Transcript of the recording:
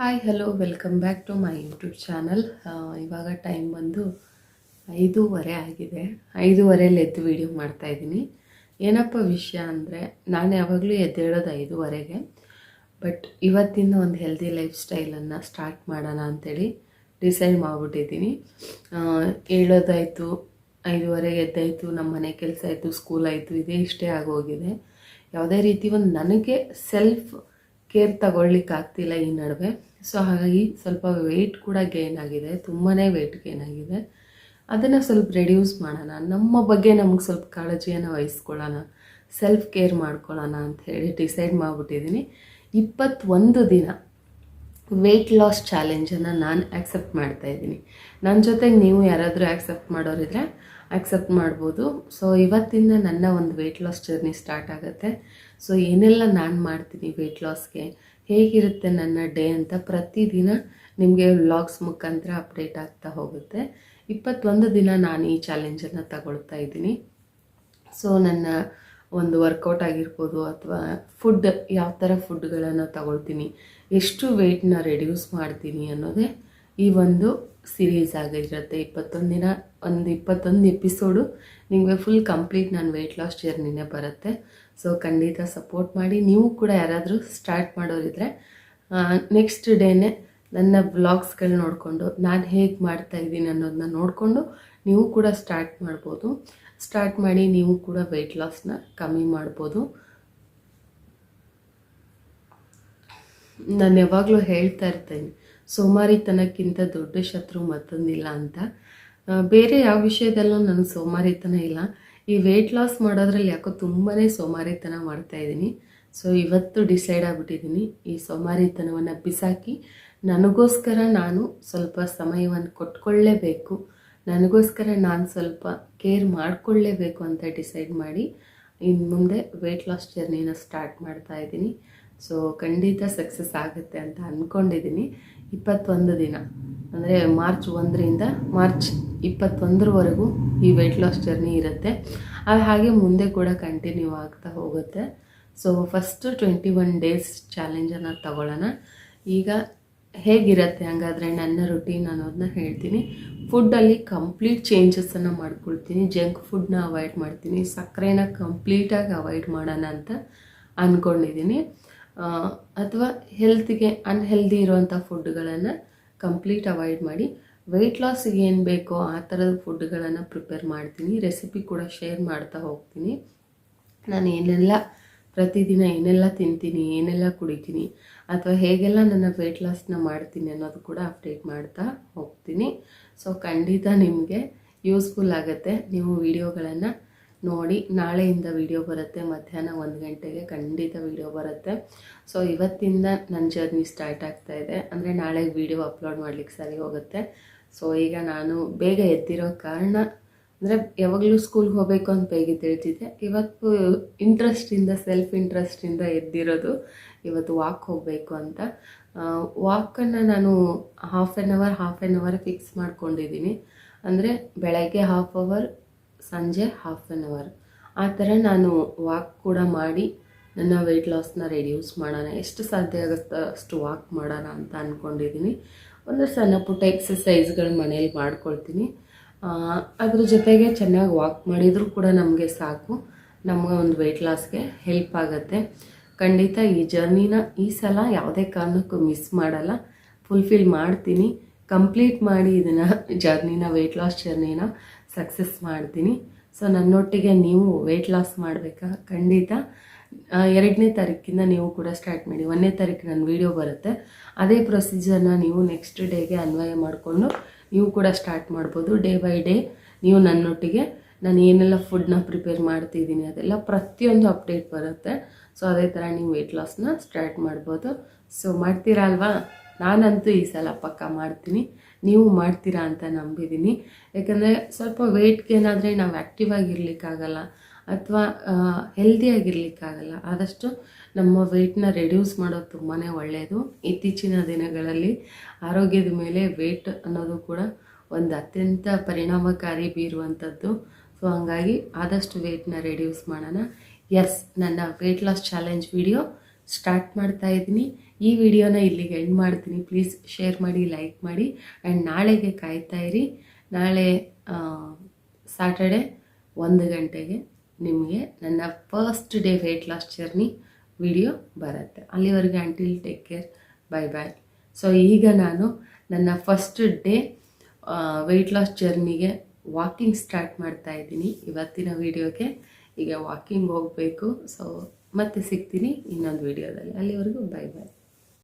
Hi hello welcome back to my YouTube channel ಇವಾಗ time ಬಂದು ಐದೂವರೆ ಆಗಿದೆ. ಐದೂವರೆಯಲ್ಲಿ ಎದ್ದು ವೀಡಿಯೋ ಮಾಡ್ತಾಯಿದ್ದೀನಿ ಏನಪ್ಪ ವಿಷಯ ಅಂದರೆ, ನಾನು ಯಾವಾಗಲೂ ಎದ್ದೇಳೋದು ಐದೂವರೆಗೆ ಬಟ್ ಇವತ್ತಿಂದ ಒಂದು ಹೆಲ್ದಿ ಲೈಫ್ ಸ್ಟೈಲನ್ನು ಸ್ಟಾರ್ಟ್ ಮಾಡೋಣ ಅಂಥೇಳಿ ಡಿಸೈಡ್ ಮಾಡಿಬಿಟ್ಟಿದ್ದೀನಿ. ಹೇಳೋದಾಯಿತು ಐದೂವರೆಗೆ ಎದ್ದಾಯಿತು ನಮ್ಮ ಮನೆ ಕೆಲಸ ಆಯಿತು ಸ್ಕೂಲ್ ಆಯಿತು, ಇದೇ ಇಷ್ಟೇ ಆಗೋಗಿದೆ. ಯಾವುದೇ ರೀತಿ ಒಂದು ನನಗೆ ಸೆಲ್ಫ್ ಕೇರ್ ತಗೊಳ್ಲಿಕ್ಕೆ ಆಗ್ತಿಲ್ಲ ಈ ನಡುವೆ. ಸೊ ಹಾಗಾಗಿ ಸ್ವಲ್ಪ ವೆಯ್ಟ್ ಕೂಡ ಗೇನ್ ಆಗಿದೆ. ತುಂಬಾ ವೆಯ್ಟ್ ಗೇನ್ ಆಗಿದೆ. ಅದನ್ನು ಸ್ವಲ್ಪ ರೆಡ್ಯೂಸ್ ಮಾಡೋಣ. ನಮ್ಮ ಬಗ್ಗೆ ನಮಗೆ ಸ್ವಲ್ಪ ಕಾಳಜಿಯನ್ನು ವಹಿಸ್ಕೊಳ್ಳೋಣ. ಸೆಲ್ಫ್ ಕೇರ್ ಮಾಡ್ಕೊಳ್ಳೋಣ ಅಂತ ಹೇಳಿ ಡಿಸೈಡ್ ಮಾಡಿಬಿಟ್ಟಿದ್ದೀನಿ ಇಪ್ಪತ್ತೊಂದು ದಿನ ವೆಯ್ಟ್ ಲಾಸ್ ಚಾಲೆಂಜನ್ನು ನಾನು ಆ್ಯಕ್ಸೆಪ್ಟ್ ಮಾಡ್ತಾ ಇದ್ದೀನಿ. ನನ್ನ ಜೊತೆಗೆ ನೀವು ಯಾರಾದರೂ ಆ್ಯಕ್ಸೆಪ್ಟ್ ಮಾಡೋರಿದ್ರೆ ಆ್ಯಕ್ಸೆಪ್ಟ್ ಮಾಡ್ಬೋದು. ಸೊ ಇವತ್ತಿಂದ ನನ್ನ ಒಂದು ವೆಯ್ಟ್ ಲಾಸ್ ಜರ್ನಿ ಸ್ಟಾರ್ಟ್ ಆಗುತ್ತೆ. ಸೊ ಏನೆಲ್ಲ ನಾನು ಮಾಡ್ತೀನಿ ವೆಯ್ಟ್ ಲಾಸ್ಗೆ ಹೇಗಿರುತ್ತೆ ನನ್ನ ಡೇ ಅಂತ ಪ್ರತಿದಿನ ನಿಮಗೆ ವ್ಲಾಗ್ಸ್ ಮುಖಾಂತರ ಅಪ್ಡೇಟ್ ಆಗ್ತಾ ಹೋಗುತ್ತೆ. ಇಪ್ಪತ್ತೊಂದು ದಿನ ನಾನು ಈ ಚಾಲೆಂಜನ್ನು ತಗೊಳ್ತಾ ಇದ್ದೀನಿ. ಸೊ ನನ್ನ ಒಂದು ವರ್ಕೌಟ್ ಆಗಿರ್ಬೋದು ಅಥವಾ ಫುಡ್ ಯಾವ ಥರ ಫುಡ್ಗಳನ್ನು ತಗೊಳ್ತೀನಿ, ಎಷ್ಟು ವೆಯ್ಟ್ನ ರೆಡ್ಯೂಸ್ ಮಾಡ್ತೀನಿ ಅನ್ನೋದೇ ಈ ಒಂದು ಸಿರೀಸ್ ಆಗಿರುತ್ತೆ. ಇಪ್ಪತ್ತೊಂದು ದಿನ ಒಂದು ಇಪ್ಪತ್ತೊಂದು ಎಪಿಸೋಡು ನಿಮಗೆ ಫುಲ್ ಕಂಪ್ಲೀಟ್ ನಾನು ವೆಯ್ಟ್ ಲಾಸ್ ಜರ್ನಿನೇ ಬರುತ್ತೆ. ಸೊ ಖಂಡಿತ ಸಪೋರ್ಟ್ ಮಾಡಿ. ನೀವು ಕೂಡ ಯಾರಾದರೂ ಸ್ಟಾರ್ಟ್ ಮಾಡೋರಿದ್ರೆ ನೆಕ್ಸ್ಟ್ ಡೇನೇ ನನ್ನ ಬ್ಲಾಗ್ಸ್ಗಳು ನೋಡಿಕೊಂಡು, ನಾನು ಹೇಗೆ ಮಾಡ್ತಾ ಇದ್ದೀನಿ ಅನ್ನೋದನ್ನ ನೋಡಿಕೊಂಡು ನೀವು ಕೂಡ ಸ್ಟಾರ್ಟ್ ಮಾಡ್ಬೋದು. ಸ್ಟಾರ್ಟ್ ಮಾಡಿ ನೀವು ಕೂಡ ವೆಯ್ಟ್ ಲಾಸ್ನ ಕಮ್ಮಿ ಮಾಡ್ಬೋದು. ನಾನು ಯಾವಾಗಲೂ ಹೇಳ್ತಾ ಇರ್ತೇನೆ, ಸೋಮಾರಿತನಕ್ಕಿಂತ ದೊಡ್ಡ ಶತ್ರು ಮತ್ತೊಂದಿಲ್ಲ ಅಂತ. ಬೇರೆ ಯಾವ ವಿಷಯದಲ್ಲೂ ನನಗೆ ಸೋಮಾರಿತನ ಇಲ್ಲ. ಈ ವೆಯ್ಟ್ ಲಾಸ್ ಮಾಡೋದ್ರಲ್ಲಿ ಯಾಕೋ ತುಂಬಾ ಸೋಮಾರಿತನ ಮಾಡ್ತಾ ಇದ್ದೀನಿ. ಸೊ ಇವತ್ತು ಡಿಸೈಡ್ ಆಗಿಬಿಟ್ಟಿದ್ದೀನಿ ಈ ಸೋಮಾರಿತನವನ್ನು ಬಿಸಾಕಿ, ನನಗೋಸ್ಕರ ನಾನು ಸ್ವಲ್ಪ ಸಮಯವನ್ನು ಕೊಟ್ಕೊಳ್ಳೇಬೇಕು. ನನಗೋಸ್ಕರ ನಾನು ಸ್ವಲ್ಪ ಕೇರ್ ಮಾಡಿಕೊಳ್ಳೇಬೇಕು ಅಂತ ಡಿಸೈಡ್ ಮಾಡಿ ಇನ್ನು ಮುಂದೆ ವೆಯ್ಟ್ ಲಾಸ್ ಜರ್ನಿನ ಸ್ಟಾರ್ಟ್ ಮಾಡ್ತಾ ಇದ್ದೀನಿ. ಸೊ ಖಂಡಿತ ಸಕ್ಸಸ್ ಆಗುತ್ತೆ ಅಂತ ಅಂದ್ಕೊಂಡಿದ್ದೀನಿ ಇಪ್ಪತ್ತೊಂದು ದಿನ, ಅಂದರೆ ಮಾರ್ಚ್ ಒಂದರಿಂದ ಮಾರ್ಚ್ ಇಪ್ಪತ್ತೊಂದರವರೆಗೂ ಈ ವೆಯ್ಟ್ ಲಾಸ್ ಜರ್ನಿ ಇರುತ್ತೆ. ಅದು ಹಾಗೆ ಮುಂದೆ ಕೂಡ ಕಂಟಿನ್ಯೂ ಆಗ್ತಾ ಹೋಗುತ್ತೆ. So first twenty one days ಚಾಲೆಂಜನ್ನು ತಗೊಳ್ಳೋಣ. ಈಗ ಹೇಗಿರುತ್ತೆ ಹಂಗಾದರೆ ನನ್ನ ರುಟೀನ್ ಅನ್ನೋದನ್ನ ಹೇಳ್ತೀನಿ. ಫುಡ್ಡಲ್ಲಿ ಕಂಪ್ಲೀಟ್ ಚೇಂಜಸನ್ನು ಮಾಡ್ಕೊಳ್ತೀನಿ. ಜಂಕ್ ಫುಡ್ನ ಅವಾಯ್ಡ್ ಮಾಡ್ತೀನಿ. ಸಕ್ಕರೆನ ಕಂಪ್ಲೀಟಾಗಿ ಅವಾಯ್ಡ್ ಮಾಡೋಣ ಅಂತ ಅಂದ್ಕೊಂಡಿದ್ದೀನಿ ಅಥವಾ ಹೆಲ್ತ್ಗೆ ಅನ್ಹೆಲ್ದಿ ಇರುವಂಥ ಫುಡ್ಗಳನ್ನು ಕಂಪ್ಲೀಟ್ ಅವಾಯ್ಡ್ ಮಾಡಿ. ವೆಯ್ಟ್ ಲಾಸಿಗೆ ಏನು ಬೇಕೋ ಆ ಥರದ ಫುಡ್ಗಳನ್ನು ಪ್ರಿಪೇರ್ ಮಾಡ್ತೀನಿ. ರೆಸಿಪಿ ಕೂಡ ಶೇರ್ ಮಾಡ್ತಾ ಹೋಗ್ತೀನಿ. ನಾನು ಏನೆಲ್ಲ ಪ್ರತಿದಿನ ಏನೆಲ್ಲ ತಿಂತೀನಿ, ಏನೆಲ್ಲ ಕುಡಿತೀನಿ ಅಥವಾ ಹೇಗೆಲ್ಲ ನನ್ನ ವೆಯ್ಟ್ ಲಾಸ್ನ ಮಾಡ್ತೀನಿ ಅನ್ನೋದು ಕೂಡ ಅಪ್ಡೇಟ್ ಮಾಡ್ತಾ ಹೋಗ್ತೀನಿ. ಸೊ ಖಂಡಿತ ನಿಮಗೆ ಯೂಸ್ಫುಲ್ ಆಗುತ್ತೆ ನೀವು ವಿಡಿಯೋಗಳನ್ನು ನೋಡಿ. ನಾಳೆಯಿಂದ ವಿಡಿಯೋ ಬರುತ್ತೆ, ಮಧ್ಯಾಹ್ನ ಒಂದು ಗಂಟೆಗೆ ಖಂಡಿತ ವಿಡಿಯೋ ಬರುತ್ತೆ. ಸೊ ಇವತ್ತಿಂದ ನನ್ನ ಜರ್ನಿ ಸ್ಟಾರ್ಟ್ ಆಗ್ತಾ ಇದೆ. ಅಂದರೆ ನಾಳೆ ವಿಡಿಯೋ ಅಪ್ಲೋಡ್ ಮಾಡ್ಲಿಕ್ಕೆ ಸರಿ ಹೋಗುತ್ತೆ. ಸೊ ಈಗ ನಾನು ಬೇಗ ಎದ್ದಿರೋ ಕಾರಣ ಅಂದರೆ ಯಾವಾಗಲೂ ಸ್ಕೂಲ್ಗೆ ಹೋಗಬೇಕು ಅಂತ ಬೇಗ ತಿಳಿತಿದ್ದೆ. ಇವತ್ತು ಇಂಟ್ರೆಸ್ಟಿಂದ ಸೆಲ್ಫ್ ಇಂಟ್ರೆಸ್ಟಿಂದ ಎದ್ದಿರೋದು ಇವತ್ತು ವಾಕ್ ಹೋಗಬೇಕು ಅಂತ. ವಾಕನ್ನು ನಾನು half an hour half an hour fix ಮಾಡ್ಕೊಂಡಿದ್ದೀನಿ. ಅಂದರೆ ಬೆಳಗ್ಗೆ ಹಾಫ್ ಅವರ್ ಸಂಜೆ ಹಾಫ್ ಆ್ಯನ್ ಅವರ್ ಆ ಥರ ನಾನು ವಾಕ್ ಕೂಡ ಮಾಡಿ ನನ್ನ ವೆಯ್ಟ್ ಲಾಸ್ನ ರೆಡ್ಯೂಸ್ ಮಾಡೋಣ, ಎಷ್ಟು ಸಾಧ್ಯ ಆಗುತ್ತೋ ಅಷ್ಟು ವಾಕ್ ಮಾಡೋಣ ಅಂತ ಅಂದ್ಕೊಂಡಿದ್ದೀನಿ ಒಂದು ಸಣ್ಣ ಪುಟ್ಟ ಎಕ್ಸಸೈಸ್ಗಳು ಮನೇಲಿ ಮಾಡ್ಕೊಳ್ತೀನಿ. ಅದ್ರ ಜೊತೆಗೆ ಚೆನ್ನಾಗಿ ವಾಕ್ ಮಾಡಿದರೂ ಕೂಡ ನಮಗೆ ಸಾಕು. ನಮಗೆ ಒಂದು ವೆಯ್ಟ್ ಲಾಸ್ಗೆ ಹೆಲ್ಪ್ ಆಗುತ್ತೆ. ಖಂಡಿತ ಈ ಜರ್ನಿನ ಈ ಸಲ ಯಾವುದೇ ಕಾರಣಕ್ಕೂ ಮಿಸ್ ಮಾಡಲ್ಲ. ಫುಲ್ಫಿಲ್ ಮಾಡ್ತೀನಿ. ಕಂಪ್ಲೀಟ್ ಮಾಡಿ ಇದನ್ನು ಜರ್ನಿನ ವೆಯ್ಟ್ ಲಾಸ್ ಜರ್ನಿನ ಸಕ್ಸಸ್ ಮಾಡ್ತೀನಿ. ಸೊ ನನ್ನೊಟ್ಟಿಗೆ ನೀವು ವೆಯ್ಟ್ ಲಾಸ್ ಮಾಡಬೇಕಾ? ಖಂಡಿತ. ಎರಡನೇ ತಾರೀಕಿಂದ ನೀವು ಕೂಡ ಸ್ಟಾರ್ಟ್ ಮಾಡಿ. ಒಂದನೇ ತಾರೀಕು ನನ್ನ ವೀಡಿಯೋ ಬರುತ್ತೆ. ಅದೇ ಪ್ರೊಸೀಜರ್ನ ನೀವು ನೆಕ್ಸ್ಟ್ ಡೇಗೆ ಅನ್ವಯ ಮಾಡಿಕೊಂಡು ನೀವು ಕೂಡ ಸ್ಟಾರ್ಟ್ ಮಾಡ್ಬೋದು. ಡೇ ಬೈ ಡೇ ನೀವು ನನ್ನೊಟ್ಟಿಗೆ. ನಾನು ಏನೆಲ್ಲ ಫುಡ್ನ ಪ್ರಿಪೇರ್ ಮಾಡ್ತಿದ್ದೀನಿ ಅದೆಲ್ಲ ಪ್ರತಿಯೊಂದು ಅಪ್ಡೇಟ್ ಬರುತ್ತೆ. ಸೊ ಅದೇ ಥರ ನೀವು ವೆಯ್ಟ್ ಲಾಸ್ನ ಸ್ಟಾರ್ಟ್ ಮಾಡ್ಬೋದು. ಸೊ ಮಾಡ್ತೀರಾ ಅಲ್ವಾ? ನಾನಂತೂ ಈ ಸಲ ಪಕ್ಕ ಮಾಡ್ತೀನಿ. ನೀವು ಮಾಡ್ತೀರಾ ಅಂತ ನಂಬಿದ್ದೀನಿ. ಯಾಕಂದರೆ ಸ್ವಲ್ಪ ವೆಯ್ಟ್ಗೆ ಏನಾದರೆ ನಾವು ಆ್ಯಕ್ಟಿವ್ ಆಗಿರ್ಲಿಕ್ಕಾಗಲ್ಲ. ಅಥವಾ ಹೆಲ್ದಿಯಾಗಿರ್ಲಿಕ್ಕಾಗಲ್ಲ ಆದಷ್ಟು ನಮ್ಮ ವೆಯ್ಟ್ನ ರೆಡ್ಯೂಸ್ ಮಾಡೋದು ತುಂಬಾ ಒಳ್ಳೆಯದು ಇತ್ತೀಚಿನ ದಿನಗಳಲ್ಲಿ ಆರೋಗ್ಯದ ಮೇಲೆ ವೆಯ್ಟ್ ಅನ್ನೋದು ಕೂಡ ಒಂದು ಅತ್ಯಂತ ಪರಿಣಾಮಕಾರಿ ಬೀರುವಂಥದ್ದು ಸೊ ಹಂಗಾಗಿ ಆದಷ್ಟು ವೆಯ್ಟ್ನ ರೆಡ್ಯೂಸ್ ಮಾಡೋಣ. ಎಸ್ ನನ್ನ weight loss challenge video start ಮಾಡ್ತಾ ಇದ್ದೀನಿ. ಈ ವಿಡಿಯೋನ ಇಲ್ಲಿಗೆ ಎಂಡ್ ಮಾಡ್ತೀನಿ. ಪ್ಲೀಸ್ ಶೇರ್ ಮಾಡಿ ಲೈಕ್ ಮಾಡಿ ಆ್ಯಂಡ್ ನಾಳೆಗೆ ಕಾಯ್ತಾ ಇರಿ. ನಾಳೆ ಸ್ಯಾಟರ್ಡೆ ಒಂದು ಗಂಟೆಗೆ. ನಿಮಗೆ ನನ್ನ first day weight loss journey video ಬರುತ್ತೆ. ಅಲ್ಲಿವರೆಗೆ until take care bye bye so ಈಗ ನಾನು ನನ್ನ ಫಸ್ಟ್ ಡೇ ವೆಯ್ಟ್ ಲಾಸ್ ಜರ್ನಿಗೆ ವಾಕಿಂಗ್ ಸ್ಟಾರ್ಟ್ ಮಾಡ್ತಾ ಇದ್ದೀನಿ. ಇವತ್ತಿನ ವಿಡಿಯೋಗೆ ಈಗ ವಾಕಿಂಗ್ ಹೋಗಬೇಕು. ಸೊ ಮತ್ತೆ ಸಿಗ್ತೀನಿ ಇನ್ನೊಂದು ವಿಡಿಯೋದಲ್ಲಿ ಅಲ್ಲಿವರೆಗೂ ಬೈ ಬಾಯ್